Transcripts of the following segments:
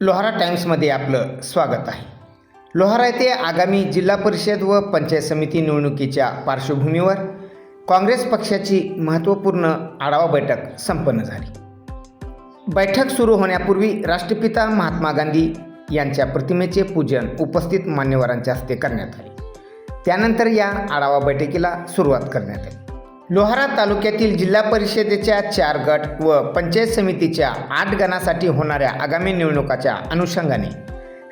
लोहारा टाइम्समध्ये आपलं स्वागत आहे. लोहारा येथे आगामी जिल्हा परिषद व पंचायत समिती निवडणुकीच्या पार्श्वभूमीवर काँग्रेस पक्षाची महत्त्वपूर्ण आढावा बैठक संपन्न झाली. बैठक सुरू होण्यापूर्वी राष्ट्रपिता महात्मा गांधी यांच्या प्रतिमेचे पूजन उपस्थित मान्यवरांच्या हस्ते करण्यात आले. त्यानंतर या आढावा बैठकीला सुरुवात करण्यात आली. लोहारा तालुक्यातील जिल्हा परिषदेच्या चार गट व पंचायत समितीच्या आठ गणासाठी होणाऱ्या आगामी निवडणुकाच्या अनुषंगाने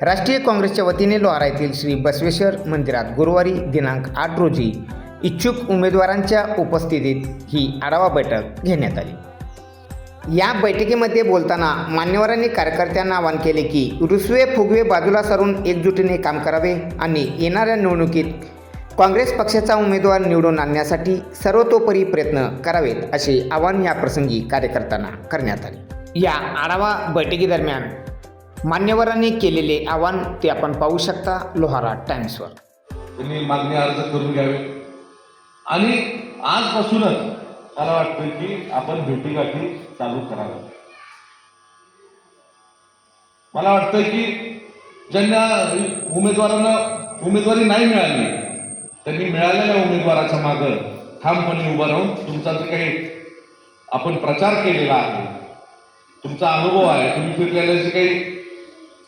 राष्ट्रीय काँग्रेसच्या वतीने लोहारा येथील श्री बसवेश्वर मंदिरात गुरुवारी दिनांक आठ रोजी इच्छुक उमेदवारांच्या उपस्थितीत ही आढावा बैठक घेण्यात आली. या बैठकीमध्ये बोलताना मान्यवरांनी कार्यकर्त्यांना आवाहन केले की रुसवे फुगवे बाजूला सारून एकजुटीने काम करावे आणि येणाऱ्या निवडणुकीत काँग्रेस पक्षाचा उमेदवार निवडून आणण्यासाठी सर्वतोपरी प्रयत्न करावेत असे आवाहन या प्रसंगी कार्यकर्त्यांना करण्यात आले. या आढावा बैठकीदरम्यान मान्यवरांनी केलेले आवाहन ते आपण पाहू शकता लोहारा टाइम्सवर. तुम्ही मागणी अर्ज करून घ्यावे. आणि आजपासूनच मला वाटतं की आपण भेटीगाठी चालू कराव्या मला वाटतं की ज्यांना उमेदवारांना उमेदवारी नाही मिळाली त्यांनी मिळालेल्या उमेदवाराच्या मागं. ठामपणे उभं राहून. तुमचा जे काही आपण प्रचार केलेला आहे तुमचा अनुभव आहे तुम्ही फिरलेल्या जे काही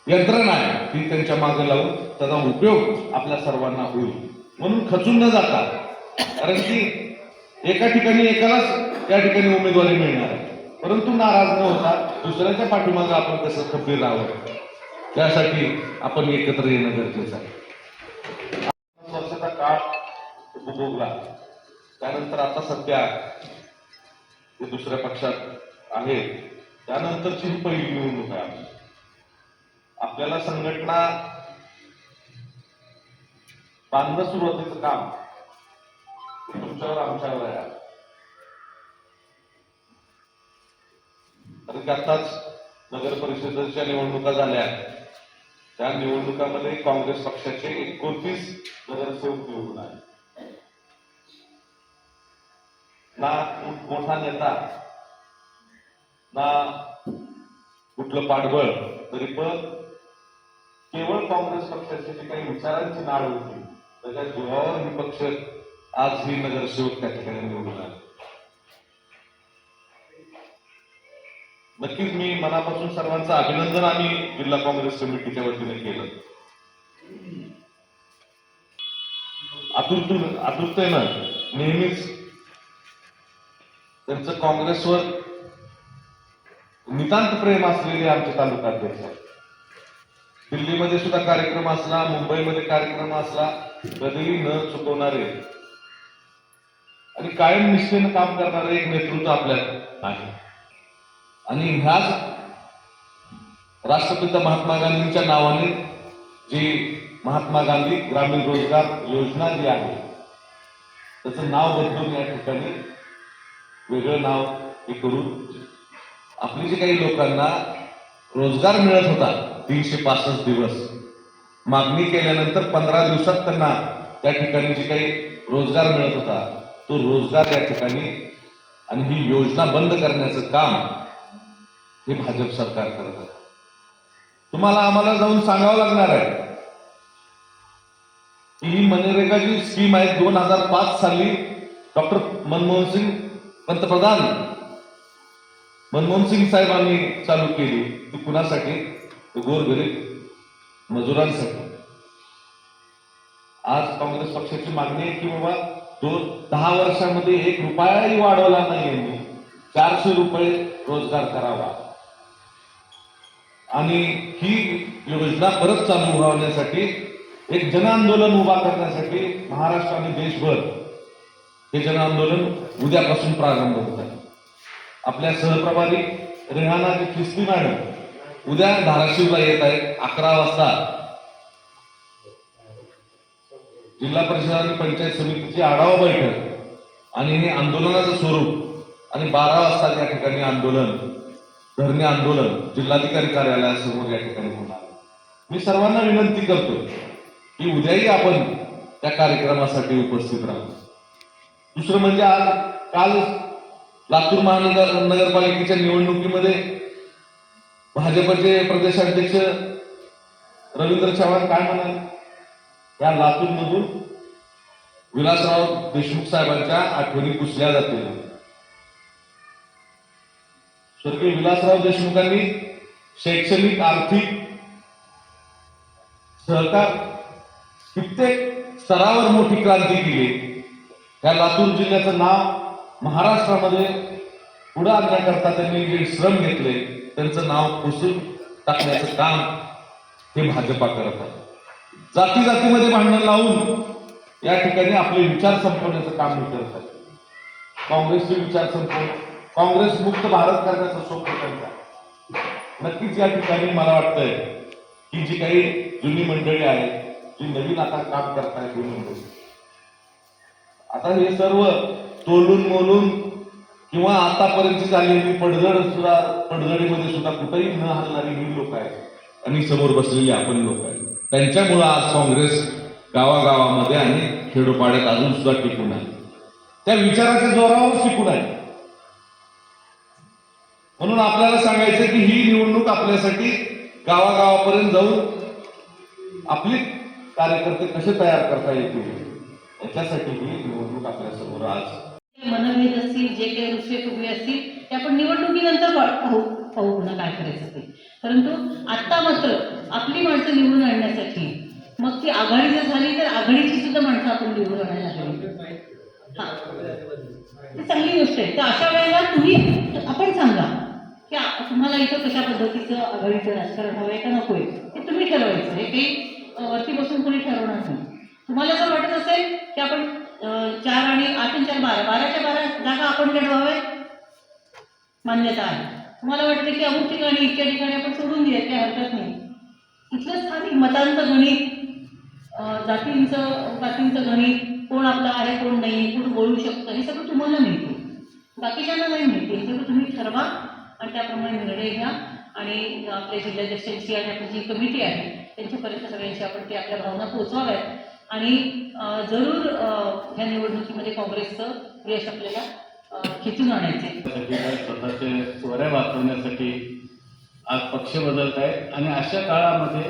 यंत्रणा आहे ती त्यांच्या मागे लावून त्याचा उपयोग आपल्या सर्वांना होईल. म्हणून खचून न जाता कारण की एका ठिकाणी एकालाच त्या ठिकाणी उमेदवारी मिळणार. परंतु नाराज न होता दुसऱ्याच्या पाठीमागे आपण कसं खबीर राहावं त्यासाठी आपण एकत्र येणं गरजेचं आहे. उपभोगला. त्यानंतर आता सध्या ते दुसऱ्या पक्षात आहे. त्यानंतरची ही पहिली निवडणूक आहे आपल्याला संघटना बांधणं सुरुवातीचं काम तुमच्यावर आमच्यावर आहे. कारण की आताच नगर परिषदेच्या निवडणुका झाल्या. त्या निवडणुकामध्ये काँग्रेस पक्षाचे एकोणतीस नगरसेवक निवडून आले. ना मोठा नेता ना कुठलं पाठबळ तरी पण केवळ काँग्रेस पक्षाचे जे काही विचारांची नाळ होती त्याच्या जीवावर हे पक्ष आज ही नगरसेवक त्या ठिकाणी निवडून आले. नक्कीच मी मनापासून सर्वांचं अभिनंदन आम्ही जिल्हा काँग्रेस समितीच्या वतीने केलं. आतुरतून आतुरतेनं नेहमीच त्यांचं काँग्रेसवर नितांत प्रेम असलेले आमचे तालुका अध्यक्ष. दिल्लीमध्ये सुद्धा कार्यक्रम असला मुंबईमध्ये कार्यक्रम असला कधीही न चुकवणारे आणि कायम निष्ठेनं काम करणारे एक नेतृत्व आपल्यात आहे. आणि ह्याच राष्ट्रपिता महात्मा गांधींच्या नावाने जी महात्मा गांधी ग्रामीण रोजगार योजना जी आहे त्याचं नाव बदलून या ठिकाणी वेगळं नाव हे करून आपली जे काही लोकांना रोजगार मिळत होता तीनशे पासष्ट दिवस मागणी केल्यानंतर पंधरा दिवसात त्यांना त्या ठिकाणी जे काही रोजगार मिळत होता तो रोजगार या ठिकाणी आणि ही योजना बंद करण्याचं काम हे भाजप सरकार करत आहे. तुम्हाला आम्हाला जाऊन सांगावं लागणार आहे की ही मनरेगा जी स्कीम आहे दोन हजार पाच साली डॉक्टर मनमोहन सिंग पंतप्रधान मनमोहन सिंग साहेबांनी चालू केली. ती कुणासाठी? गोरगरीब मजुरांसाठी. आज काँग्रेस पक्षाची मागणी आहे की बाबा तो दहा वर्षामध्ये एक रुपयाही वाढवला नाही यांनी चारशे रुपये रोजगार करावा. आणि ही योजना परत चालू व्हावण्यासाठी एक जन आंदोलन उभा करण्यासाठी महाराष्ट्र आणि देशभर हे जन आंदोलन उद्यापासून प्रारंभ होत आहे. आपल्या सहप्रभारी रेहाना खिस्ती मॅडम उद्या धाराशिवला येत आहेत अकरा वाजता. जिल्हा परिषद आणि पंचायत समितीची आढावा बैठक आणि हे आंदोलनाचं स्वरूप आणि बारा वाजता या ठिकाणी आंदोलन धरणे आंदोलन जिल्हाधिकारी कार्यालयासमोर या ठिकाणी होणार मी सर्वांना विनंती करतो की उद्याही आपण त्या कार्यक्रमासाठी उपस्थित राहू. दुसरं म्हणजे आज काल लातूर महानगर नगरपालिकेच्या निवडणुकीमध्ये भाजपचे प्रदेशाध्यक्ष रवींद्र चव्हाण काय म्हणाले? या लातूर मधून विलासराव देशमुख साहेबांच्या आठवणी पुसल्या जातील. स्वर्गीय विलासराव देशमुखांनी शैक्षणिक आर्थिक सहकार कित्येक स्तरावर मोठी क्रांती केली. या लातूर जिल्ह्याचं नाव महाराष्ट्रामध्ये पुढे आणण्याकरता त्यांनी जे श्रम घेतले त्यांचं नाव पुसून टाकण्याचं काम हे भाजपा करत आहे. जाती जातीमध्ये भांडण लावून या ठिकाणी आपले विचार संपवण्याचं काम हे करत आहे. काँग्रेसचे विचार संपव काँग्रेस मुक्त भारत करण्याचा स्वप्न त्यांचा नक्कीच या ठिकाणी मला वाटतंय की जी काही जुनी मंडळी आहेत जी नवीन आता काम करताय दोन्ही मंडळी आता हे सर्व तोलून मोलून किंवा आतापर्यंत झालेली पडझड सुद्धा पडझडीमध्ये सुद्धा कुठेही न हलणारी ही लोक आहेत. आणि समोर बसलेली आपण लोक आहेत. त्यांच्यामुळं आज काँग्रेस गावागावामध्ये आणि खेडोपाड्यात अजून सुद्धा टिकून आहे. त्या विचाराच्या जोरावर टिकून आहे. म्हणून आपल्याला सांगायचं की ही निवडणूक आपल्यासाठी गावागावापर्यंत जाऊन आपली कार्यकर्ते कसे तयार करता येतील? याच्यासाठी ही निवडणूक आपल्यासमोर आज मनभेद असतील जे काही ऋषे फुगले असतील ते आपण निवडणुकीनंतर पाहू पाहू पुन्हा काय करायचं ते. परंतु आत्ता मात्र आपली माणसं निवडून आणण्यासाठी मग ती आघाडी जर झाली तर आघाडीची सुद्धा माणसं आपण निवडून आणायला हवी. हा. चांगली गोष्ट आहे. तर अशा वेळेला तुम्ही आपण सांगा की तुम्हाला इथं कशा पद्धतीचं आघाडीचं राजकारण हवं आहे का नको आहे ते तुम्ही ठरवायचं हे काही वरती बसून कोणी ठरवणार नाही. तुम्हाला जर वाटत असेल की आपण चार आणि आठ आणि चार बारा बाराच्या बारा जागा आपण लढवाव्या मान्यता आहे. तुम्हाला वाटतं की अमुक ठिकाणी इतक्या ठिकाणी आपण सोडून दिले काही हरकत नाही. इथलं स्थानिक मतांचं गणित जातींचं जातींचं गणित कोण आपलं आहे कोण नाही कोण बोलू शकतं हे सगळं तुम्हाला मिळते. बाकीच्यांना नाही मिळते. हे सगळं तुम्ही ठरवा आणि त्याप्रमाणे निर्णय घ्या. आणि आपल्या जिल्हाध्यक्षांची आणि आपली जी कमिटी आहे त्यांच्यापर्यंत सगळ्यांशी आपण ते आपल्या भावना पोचवाव्यात आणि जरूर या निवडणुकीमध्ये काँग्रेसचं यश आपल्याला अ, खेचून आणायचं स्वतःचे चोऱ्या वाचवण्यासाठी आज पक्ष बदलत आहेत आणि अशा काळामध्ये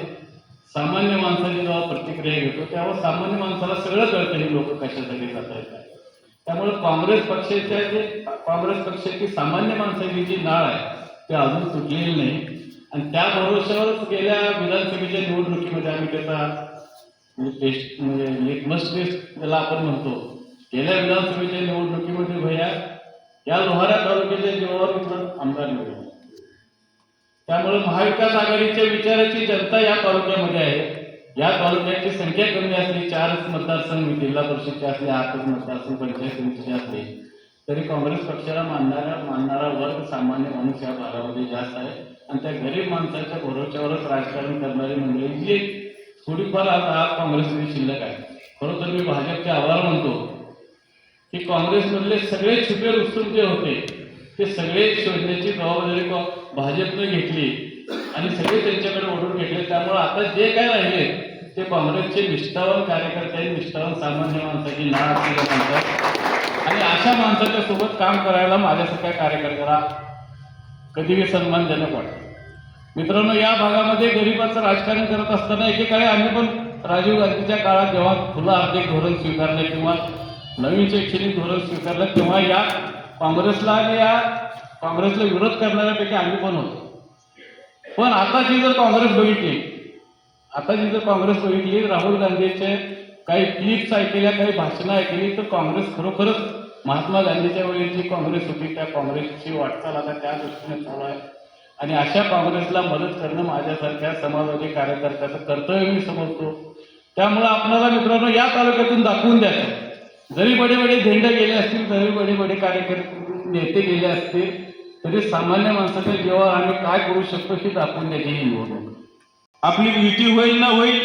सामान्य माणसाने जेव्हा प्रतिक्रिया घेतो तेव्हा सामान्य माणसाला सगळं कळतं हे लोक कशासाठी जात आहेत त्यामुळे काँग्रेस पक्षाच्या जे काँग्रेस पक्षाची सामान्य माणसाची जी नाळ आहे ते अजून तुटलेली नाही. आणि त्या भरोश्यावरच गेल्या विधानसभेच्या निवडणुकीमध्ये आम्ही त्याचा टेस्ट म्हणजे लिटमस टेस्ट ज्याला आपण म्हणतो. गेल्या विधानसभेच्या निवडणुकीमध्ये भैया या लोहारा तालुक्याच्या जीवावर आमदार निवडले त्यामुळे महाविकास आघाडीच्या विचाराची जनता या तालुक्यामध्ये आहे. या तालुक्याची संख्या कमी असली चारच मतदारसंघ जिल्हा परिषदचे असले आठच मतदारसंघ पंचायत समितीचे असले तरी काँग्रेस पक्षाला मानणारा मानणारा वर्ग सामान्य माणूस या भागामध्ये जास्त आहे. आणि त्या गरीब माणसाच्या भरोश्यावरच राजकारण करणारी मंडळी जी थोडीफार आता आज काँग्रेसमध्ये शिल्लक आहे. खरं तर मी भाजपचे आभार म्हणतो की काँग्रेसमधले सगळे छुपे रुस्तुम जे होते ते सगळे शोधण्याची जबाबदारी भाजपने भाजपनं घेतली आणि सगळे त्यांच्याकडे ओढून घेतले. त्यामुळे आता जे काय राहिले ते काँग्रेसचे निष्ठावान कार्यकर्ते आहेत. निष्ठावान सामान्य माणसाची नाळ असलेल्या माणसं आणि अशा माणसाच्या सोबत काम करायला माझ्यासारख्या कार्यकर्त्याला कधीही सन्मानजनक वाटतं मित्रांनो या भागामध्ये गरिबाचं राजकारण करत असताना एकेकाळी आम्ही पण राजीव गांधीच्या काळात जेव्हा खुलं आर्थिक धोरण स्वीकारलं किंवा नवीन शैक्षणिक धोरण स्वीकारलं तेव्हा या काँग्रेसला आणि या काँग्रेसला विरोध करणाऱ्यापैकी आम्ही पण होतो. पण आता जी जर काँग्रेस बघितली आता जी जर काँग्रेस बघितली राहुल गांधीचे काही क्लिप्स ऐकल्या काही भाषणं ऐकली तर काँग्रेस खरोखरच महात्मा गांधीच्या वेळी जी काँग्रेस होती त्या काँग्रेसची वाटचाल आता त्या दृष्टीने चालू आहे. आणि अशा काँग्रेसला मदत करणं माझ्यासारख्या समाजवादी कार्यकर्त्याचं कर्तव्य मी समजतो. त्यामुळं आपल्याला मित्रांनो या तालुक्यातून दाखवून द्यायचं. जरी बडे बडे झेंडे गेले असतील जरी बडे बडे कार्यकर्ते नेते गेले असतील तरी सामान्य माणसाच्या जीवावर आम्ही काय करू शकतो हे दाखवून द्यायची ही निवडणूक. आपली युती होईल ना होईल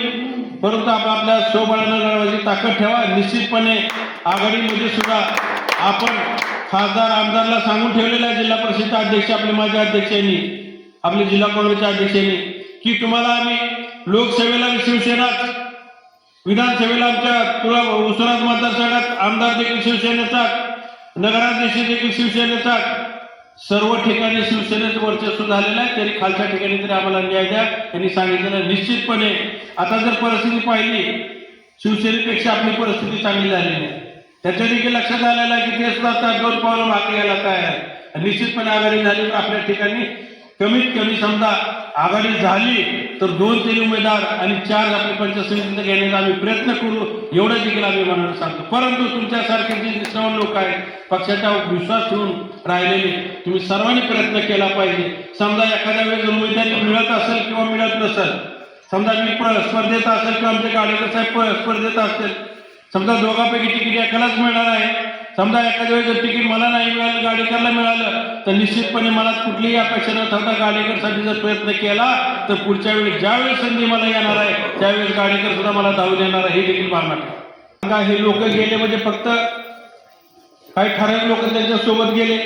परंतु आपण आपल्या स्वबळानं लढवायची ताकद ठेवा. निश्चितपणे आघाडीमध्ये सुद्धा आपण खासदार आमदारला सांगून ठेवलेला आहे जिल्हा परिषद अध्यक्ष आपले माझे अध्यक्षांनी आपले जिल्हा काँग्रेसच्या अध्यक्षांनी की तुम्हाला आम्ही लोकसेवेला शिवसेनाच विधानसभेला आमच्या तुला उस्मानाबाद मतदारसंघात आमदार देखील शिवसेनेचा नगराध्यक्ष देखील शिवसेनेचा सर्व ठिकाणी शिवसेनेचं वर्चस्व झालेलं आहे तरी खालच्या ठिकाणी तरी आम्हाला न्याय द्या. त्यांनी सांगितलेलं निश्चितपणे आता जर परिस्थिती पाहिली शिवसेनेपेक्षा आपली परिस्थिती चांगली झालेली आहे त्याच्या देखील लक्षात आलेलं आहे की ते सुद्धा आता दोन पावलं मागे यायला तयार आहे निश्चितपणे आघाडी झाली तर आपल्या ठिकाणी कमीत कमी समजा आघाडी झाली तर दोन तरी उमेदवार आणि चार आपली पंचायत समिती घेण्याचा आम्ही प्रयत्न करू एवढं देखील आम्ही मनाला सांगतो. परंतु तुमच्यासारखे जे श्रवण लोक आहेत पक्षाचा विश्वास ठेवून राहिलेले तुम्ही सर्वांनी प्रयत्न केला पाहिजे. समजा एखाद्या वेळेस उमेदवारी मिळत असेल किंवा मिळत नसेल समजा मी स्पर्धेत असेल किंवा आमचे गाडेकर साहेब स्पर्धेत असतील समजा दोघांपैकी तिकीट एकालाच मिळणार आहे. समजा एखाद्या वेळेस जर तिकीट मला नाही मिळालं गाडेकरला मिळालं तर निश्चितपणे मला कुठलीही अपेक्षा न ठेवता गाडेकरसाठी जर प्रयत्न केला तर पुढच्या वेळी ज्यावेळेस संधी मला येणार आहे त्यावेळेस गाडेकर सुद्धा मला धावून येणार आहे हे देखील मानणार ठेवा. हे लोक गेले म्हणजे फक्त काही ठराविक लोक त्यांच्यासोबत गेले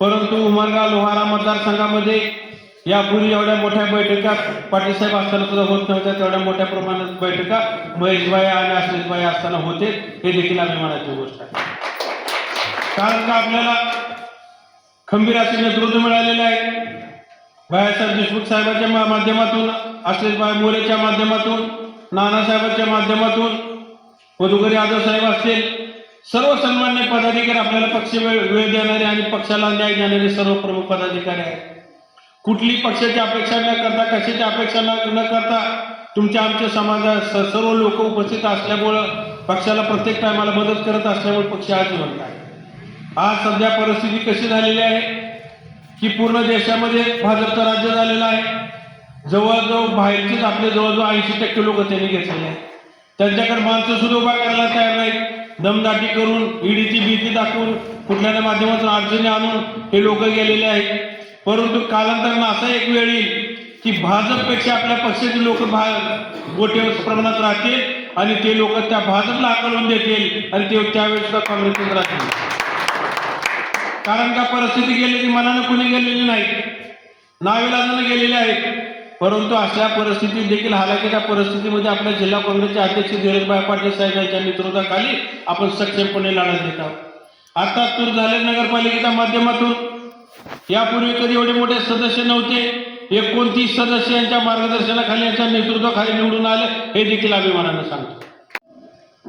परंतु उमरगा लोहारा मतदारसंघामध्ये यापूर्वी एवढ्या मोठ्या बैठका पाटीलसाहेब असताना सुद्धा होत नव्हत्या तेवढ्या मोठ्या प्रमाणात बैठका महेशभाई आणि आशिषबाई असताना होते हे देखील अभिमानाची गोष्ट आहे कारण का आपल्याला खंबीर असे नेतृत्व मिळालेलं आहे? बाळासाहेब देशमुख साहेबांच्या माध्यमातून आशिषबाई मोरेच्या माध्यमातून नानासाहेबांच्या माध्यमातून मधुकरी यादव साहेब असतील सर्व सन्मान्य पदाधिकारी आपल्याला पक्ष वेळ वेळ देणारे आणि पक्षाला न्याय देणारे सर्व प्रमुख पदाधिकारी आहेत. कुठली पक्षाची अपेक्षा न करता कशाची अपेक्षा न न करता तुमच्या आमच्या समाजात स- सर्व लोक उपस्थित असल्यामुळं पक्षाला प्रत्येक टायमाला मदत करत असल्यामुळे पक्ष आज म्हणत आहे आज सध्या परिस्थिती कशी झालेली आहे? की पूर्ण देशामध्ये भाजपचं राज्य झालेलं आहे. जवळजवळ बाहेरचेच आपले जवळजवळ ऐंशी टक्के लोक त्यांनी घेतलेले आहेत. त्यांच्याकडे माणसं सुद्धा उभा करायला तयार नाहीत. दमदाटी करून ईडीची भीती दाखवून कुठल्या माध्यमातून अडचणी आणून हे लोक गेलेले आहेत. परंतु कालांतरानं असा एक वेळ येईल की भाजपपेक्षा आपल्या पक्षाचे लोक भा मोठ्या प्रमाणात राहतील आणि ते लोक त्या भाजपला आकलून देतील आणि ते त्यावेळेस सुद्धा काँग्रेसच राहतील. कारण का परिस्थिती गेलेली मनानं कुणी गेलेली नाही? नाविलाजानं गेलेली आहेत. परंतु अशा परिस्थितीत देखील हालाकीच्या परिस्थितीमध्ये आपल्या जिल्हा काँग्रेसचे अध्यक्ष धीरजभाई पाटील साहेब यांच्या नेतृत्वाखाली आपण सक्षमपणे लढा देत आहोत. आता तूर झाले नगरपालिकेच्या माध्यमातून. यापूर्वी कधी एवढे मोठे सदस्य नव्हते. एकोणतीस सदस्य यांच्या मार्गदर्शनाखाली यांच्या नेतृत्वाखाली निवडून आले हे देखील अभिमानानं सांगतो.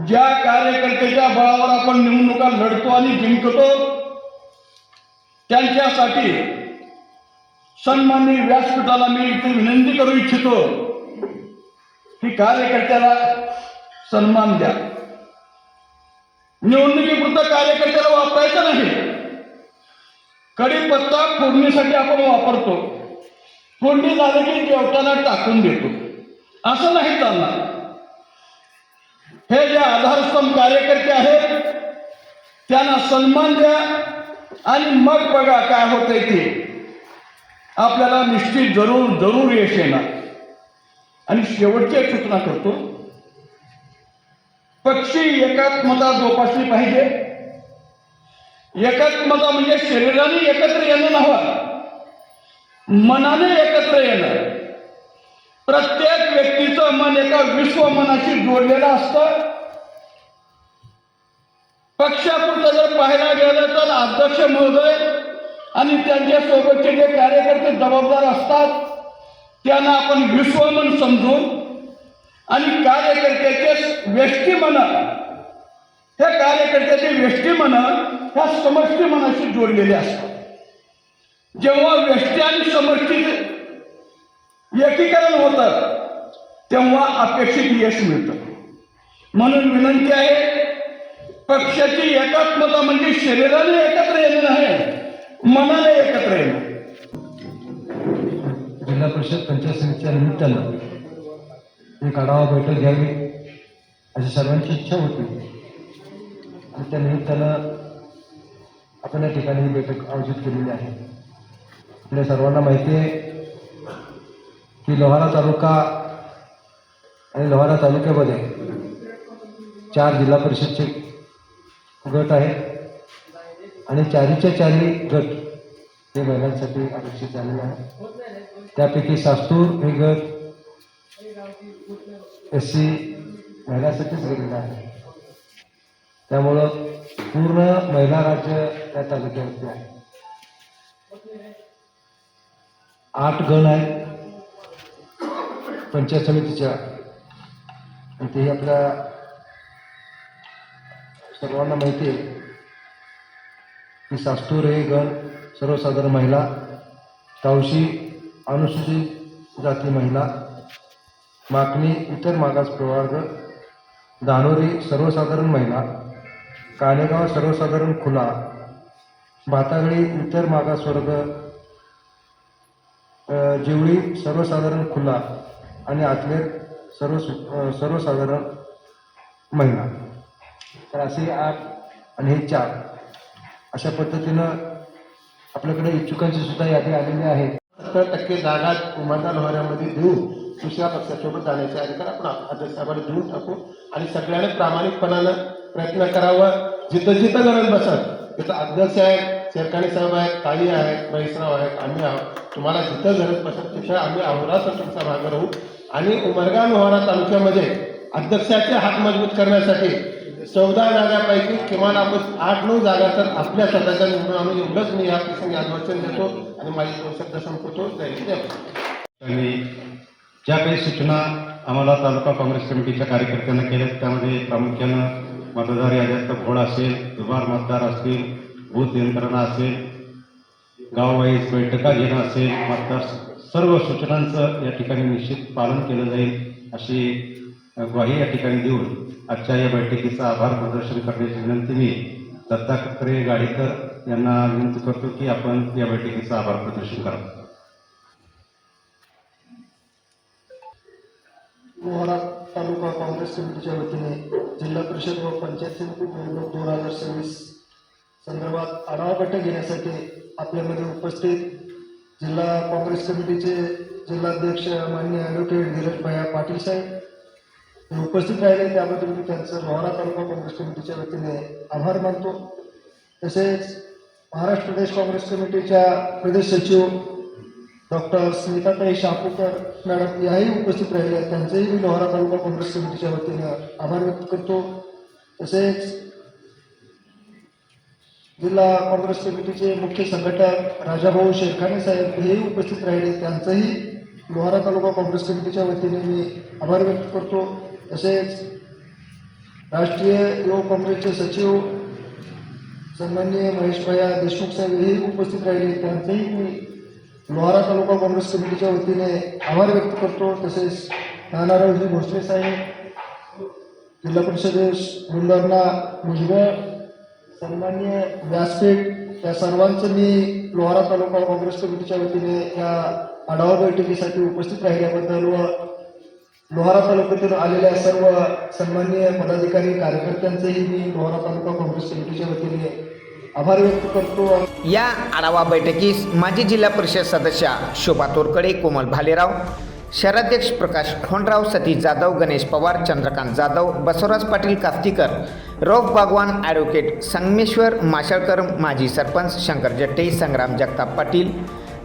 ज्या कार्यकर्त्याच्या बळावर आपण निवडणुका लढतो आणि जिंकतो त्यांच्यासाठी सन्माननीय व्यासपीठाला मी इथे विनंती करू इच्छितो. की कार्यकर्त्याला सन्मान द्या. निवडणुकीपुरतं कार्यकर्त्याला वापरायचं नाही. कडीपत्ता फोडणीसाठी आपण वापरतो. फोडणी झाली की जेवताना टाकून देतो. असं नाही चालणार. हे जे आधारस्तंभ कार्यकर्ते आहेत त्यांना सन्मान द्या. आणि मग बघा काय होतंय ते. आपल्याला निश्चित जरूर जरूर यश येणार. आणि शेवटची एक सूचना करतो. पक्षी एकात्मता जोपासली पाहिजे. एकात्मता म्हणजे शरीराने एकत्र येणं नव्हतं मनाने एकत्र येणं. प्रत्येक व्यक्तीचं मन एका विश्वमनाशी जोडलेलं असतं. पक्षापुरतं जर पाहायला गेलं तर अध्यक्ष महोदय आणि त्यांच्या सोबतचे जे कार्यकर्ते जबाबदार असतात त्यांना आपण विश्वमन समजून आणि कार्यकर्त्याचे व्यष्टी मन हे कार्यकर्त्याचे व्यष्टी मन ह्या समष्टी मनाशी जोडलेले असतात. जेव्हा व्यष्टी आणि समष्टी एकीकरण होतं तेव्हा अपेक्षित यश मिळतं. म्हणून विनंती आहे पक्षाची एकात्मता म्हणजे शरीराने एकत्र येणं नाही मनाने एकत्र येणं. जिल्हा परिषद पंचायत समितीच्या निमित्तानं एक आढावा बैठक घ्यावी अशी सर्वांची इच्छा होती. आणि त्या निमित्तानं आपण या ठिकाणी ही बैठक आयोजित केलेली आहे. आपल्या सर्वांना माहिती आहे की लोहारा तालुका आणि लोहारा तालुक्यामध्ये चार जिल्हा परिषदचे गट आहे. आणि चारीच्या चारी गट हे महिलांसाठी आरक्षित झालेले आहे त्यापैकी सास्तूर हे गट एस सी महिलांसाठीच गेलेलं आहे त्यामुळं पूर्ण महिला राज्य त्या तालुक्यावरती आहे. आठ गण आहेत. पंचायत समितीच्या. आणि ते आपल्या सर्वांना माहिती आहे. की सास्तूर हे गण सर्वसाधारण महिला तावशी अनुसूचित जाती महिला माकणी इतर मागास प्रवर्ग दानोरी सर्वसाधारण महिला कानेगाव सर्वसाधारण खुला भातागळी इतर मागासवर्ग जिवळी सर्वसाधारण खुला आणि आतले सर्व सर्वसाधारण महिला. तर असे आठ आणि हे चार अशा पद्धतीनं आपल्याकडे इच्छुकांची सुद्धा यादी आलेली आहे. सत्तर टक्के जागा उमरगा लोहाऱ्यामध्ये देऊन दुसऱ्या पक्षासोबत जाण्याचे अधिकार आपण अध्यक्षाकडे देऊन टाकू. आणि सगळ्यांनी प्रामाणिकपणानं प्रयत्न करावा. जिथं जिथं गरज बसत तिथं अध्यक्ष आहेत शेरकाणी साहेब आहेत काळी आहेत महेशराव आहेत आम्ही आहोत. तुम्हाला जिथं गरज बसत तिथं आम्ही अहोरात्र तुमचा भाग राहू आणि उमरगा लोहारा तालुक्यामध्ये अध्यक्षाचे हात मजबूत करण्यासाठी चौदा जागापैकी किमान आपण आठ नऊ जागा तर आपल्या स्वतःच्या निवडून आणू एवढंच मी या प्रसंगी आश्वासन देतो आणि माझी शब्द संपवतो त्यांनी ज्या काही सूचना आम्हाला तालुका काँग्रेस कमिटीच्या कार्यकर्त्यांना केल्या त्यामध्ये प्रामुख्यानं मतदार याद्यात घोळ असेल दुबार मतदार असतील बूथ यंत्रणा असेल गाववाईज बैठका घेणं असेल मतदार सर्व सूचनांचं या ठिकाणी निश्चित पालन केलं जाईल अशी ग्वाही या ठिकाणी देऊन आजच्या या बैठकीचा आभार प्रदर्शन करण्याची विनंती मी दत्तात्रय गाडीकर यांना विनंती करतो की आपण या बैठकीचं आभार प्रदर्शन करावं लोहारा तालुका काँग्रेस समितीच्या वतीने जिल्हा परिषद व पंचायत समिती निवडणूक दोन हजार सव्वीस संदर्भात आढावा बैठक घेण्यासाठी आपल्यामध्ये उपस्थित जिल्हा काँग्रेस समितीचे जिल्हाध्यक्ष माननीय ॲडव्होकेट धीरज भैया पाटील साहेब उपस्थित राहिले त्याबद्दल मी त्यांचं लोहारा तालुका काँग्रेस कमिटीच्या वतीने आभार मानतो. तसेच महाराष्ट्र प्रदेश काँग्रेस कमिटीच्या प्रदेश सचिव डॉक्टर स्मिताताई शापूकर मॅडम याही उपस्थित राहिले त्यांचंही त्यांचेही मी लोहारा तालुका काँग्रेस कमिटीच्या वतीने आभार व्यक्त करतो. तसेच जिल्हा काँग्रेस कमिटीचे मुख्य संघटक राजाभाऊ शेरखाने साहेब हेही उपस्थित राहिले त्यांचंही लोहारा तालुका काँग्रेस कमिटीच्या वतीने मी आभार व्यक्त करतो. तसेच राष्ट्रीय युवक काँग्रेसचे सचिव सन्माननीय महेशभया देशमुख साहेब हेही उपस्थित राहिले. त्यांचंही मी लोहारा तालुका काँग्रेस कमिटीच्या वतीने आभार व्यक्त करतो. तसेच नानारावजी भोसले साहेब जिल्हा परिषदेश गुंडांना भुजबळ सन्मान्य व्यासपीठ या सर्वांचं मी लोहारा तालुका काँग्रेस कमिटीच्या वतीने या आढावा बैठकीसाठी उपस्थित राहिल्याबद्दल व लोहारा तालुक्यातून आलेल्या सर्व सन्माननीय पदाधिकारी कार्यकर्त्यांचेही मी लोहारा तालुका काँग्रेस समितीच्या वतीने आभार व्यक्त करतो. या आढावा बैठकीस माजी जिल्हा परिषद सदस्या शोभा तोरकडे कोमल भालेराव शहराध्यक्ष प्रकाश खोंडराव सतीश जाधव गणेश पवार चंद्रकांत जाधव बसवराज पाटील कास्तीकर रौफ बागवान ॲडव्होकेट संगमेश्वर माशाळकर माजी सरपंच शंकर जट्टे संग्राम जगताप पाटील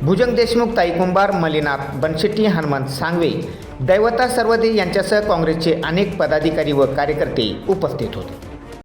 भुजंग देशमुख ताई कुंभार मलिनाथ बनशेट्टी हनुमंत सांगवे दैवता सर्वदे यांच्यासह काँग्रेसचे अनेक पदाधिकारी व कार्यकर्ते उपस्थित होते.